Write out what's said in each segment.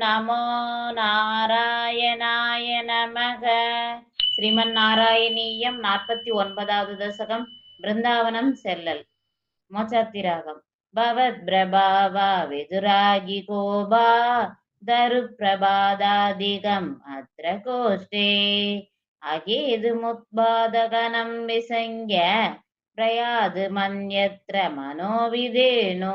நமோ நாராயணாய நமக ஸ்ரீமன் நாராயணீயம் நாற்பத்தி ஒன்பதாவது தசகம் பிருந்தாவனம் செல்லல் மோச்சாத்திராகம் பவத் பிரபாவா விதுராகி கோபா தரு பிரபாதாதிகம் அத்திர கோஷ்டே அகேது முத்பாதகனம் விசங்க பிரயாது மன்யத்ர மனோவிதேனோ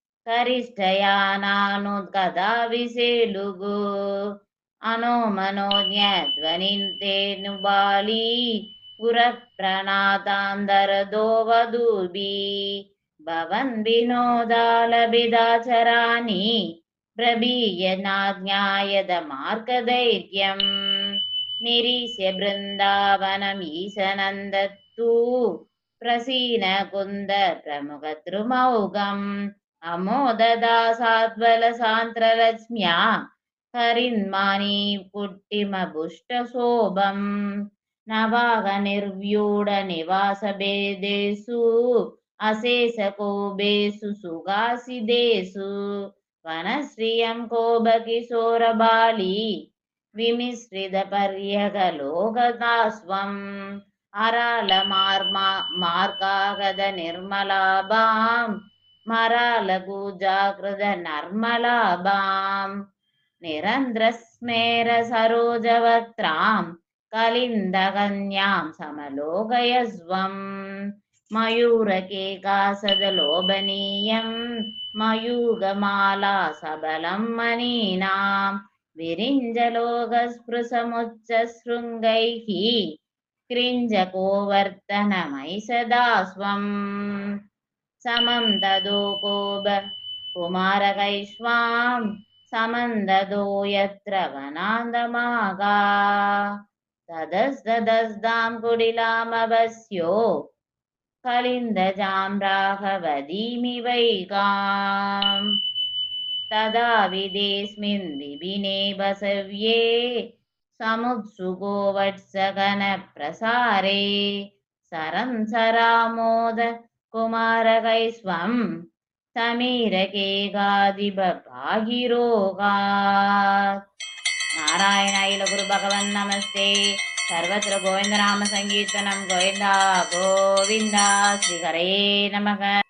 కరిష్టయానాను కదా విసేలుగు అనో మనోజ్ఞధ్వనిను బాలి గురప్రణాతాందరదోవదూర్భి భవన్ వినోదాలభిదాచరాణి ప్రబీయనాజ్ఞాయద మార్గధైర్యం నిరీశ్య బృందావనమీశనందత్తు ప్రసీన కుంద ప్రముఖ త్రుమౌగం अमो करिन्मानी, हरिन्मानी पुट्टिमभुष्टशोभं नवागनिर्व्यूढनिवासभेदेषु अशेषकोपेषु सुगासिदेषु वनश्रियं को बिशोरबाली अरालमार्मा अरालमार्मार्गागधनिर्मलाभाम् मरालघुजाकृत नर्मलाभाम् निरन्ध्रस्मेरसरोजवक्त्राम् कलिन्दकन्यां समलोकयस्वम् मयूरकेकासदलोभनीयम् मयूगमाला सबलं मनीनां विरिञ्जलोकस्पृशमुच्चशृङ्गैः क्रिञ्जकोवर्तनमयि सदा स्वम् समं ददो गोब कुमारकैश्वां समं ददो यत्र वनान्दमागा ददस्ददस्दां कुडिलामवस्यो कलिन्दजां राघवदीमि वैकाम् तदा विदेस्मिन् बसव्ये समुत्सुको वत्सगनप्रसारे सरं सरामोद कुमारकैस्वं समीरकेगाधिबभागिरोगात् నారాయణ గురు భగవన్ నమస్తే సర్వత్ర గోవింద నామ సంకీర్తనం గోవిందా గోవిందా శ్రీ హరే నమ